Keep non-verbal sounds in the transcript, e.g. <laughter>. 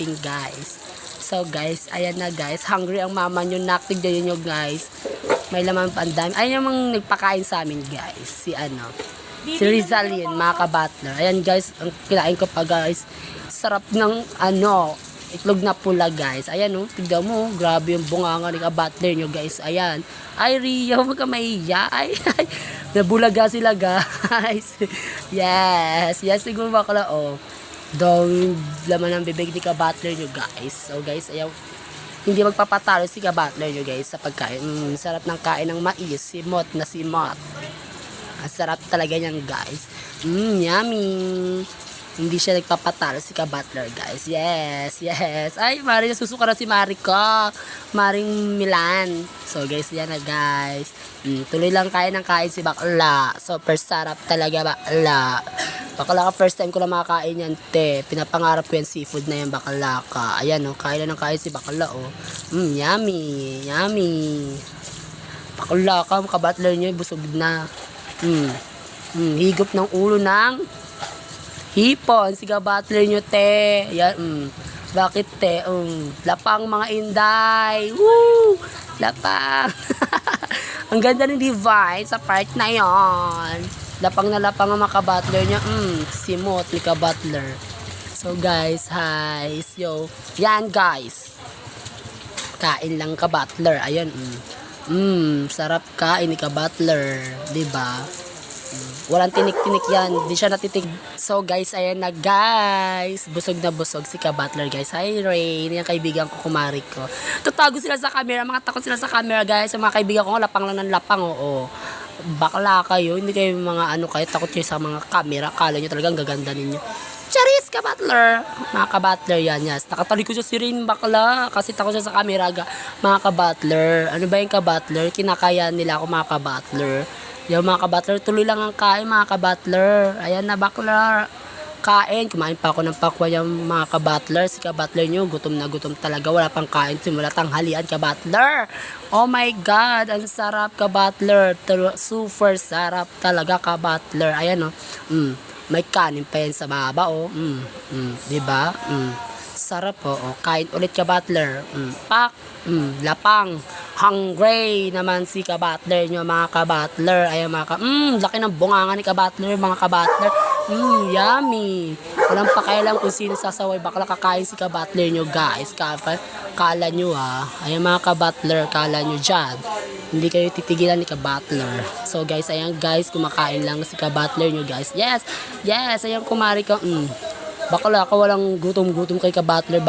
shopping guys. So guys, ayan na guys. Hungry ang mama nyo. Naktigyan nyo guys. May laman pa ang dami. Ayan yung nagpakain sa amin guys. Si ano. Si Rizalin, mga kabatler. Ayan guys, ang kinain ko pa guys. Sarap ng ano, itlog na pula guys. Ayan oh, tignan mo. Grabe yung bunganga ni kabatler nyo guys. Ayan. Ay Rio, huwag ka mahiya. Ay, ay. Nabulaga sila guys. <laughs> yes, yes siguro bakla oh. Dong laman ng bibig ni kabatler nyo guys. So guys, ayaw hindi magpapatalo si kabatler nyo guys sa pagkain. Mm, sarap ng kain ng mais. Simot na simot. Ang sarap talaga niyan, guys. Mmm, yummy. Hindi siya nagpapatalo si ka-butler, guys. Yes, yes. Ay, Mari, nasusuka na si Mari ko. Maring Milan. So, guys, yan na, guys. Mm, tuloy lang kain ng kain si Bakla. Super sarap talaga, Bakla. Bakla ka, first time ko lang makakain yan, te. Pinapangarap ko yan seafood na yan, Bakla ka. Ayan, oh, kain na ng kain si Bakla, oh. Mmm, yummy. Yummy. Bakla ka, ka-butler niyo, busog na. Hmm. Hmm, higop ng ulo ng hipon. Siga butler nyo, te. Yan, hmm. Bakit, te? Um, lapang mga inday. Woo! Lapang. <laughs> ang ganda ng divine sa part na yon. Lapang na lapang ang mga ka-butler niya. Hmm, simot ni ka-butler. So, guys, hi. Yo. Yan, guys. Kain lang ka-butler. Ayan, hmm. Mmm, sarap kain ni ka-butler. 'di ba? Mm, Walang tinik-tinik yan. Di siya natitig. So, guys, ayan na, guys. Busog na busog si ka-butler, guys. Hi, Rain. Yung kaibigan ko, kumari ko. Tatago sila sa camera. Mga takot sila sa camera, guys. Yung mga kaibigan ko, lapang lang ng lapang, oo. Bakla kayo. Hindi kayo mga ano kayo. Takot kayo sa mga camera. Kala nyo talagang gaganda ninyo. Charis ka-butler. Mga ka-butler yan, yes. Nakatalikod siya si Rain bakla. Kasi takot siya sa camera. Ga. Mga ka-butler. Ano ba yung ka-butler? Kinakaya nila ako mga ka-butler. Yung mga ka-butler, tuloy lang ang kain mga ka-butler. Ayan na bakla. Kain. Kumain pa ako ng pakwa yung mga ka-butler. Si ka-butler nyo, gutom na gutom talaga. Wala pang kain. Simula tanghalian ka-butler. Oh my God. Ang sarap ka-butler. Tal- Super sarap talaga ka-butler. Ayan oh. Mm. May kanin pa yan sa baba oh. Mm. Mm. Diba? Mm. Sarap po. Oh. Kain ulit ka butler. Mm. Pak. Mm. Lapang. Hungry naman si ka butler nyo mga ka butler. Ayan mga ka. Mm. Laki ng bunganga ni ka butler mga ka butler. Mm. Yummy. Walang pakialam kung sino sasaway. Bakla kakain si ka butler nyo guys. Kala, kala nyo ha. Ayan mga ka butler. Kala nyo dyan. Hindi kayo titigilan ni ka butler. So guys, ayan guys. Kumakain lang si ka butler nyo guys. Yes. Yes. Ayan kumari ka. Mm. Bakla ka walang gutom-gutom kay ka butler.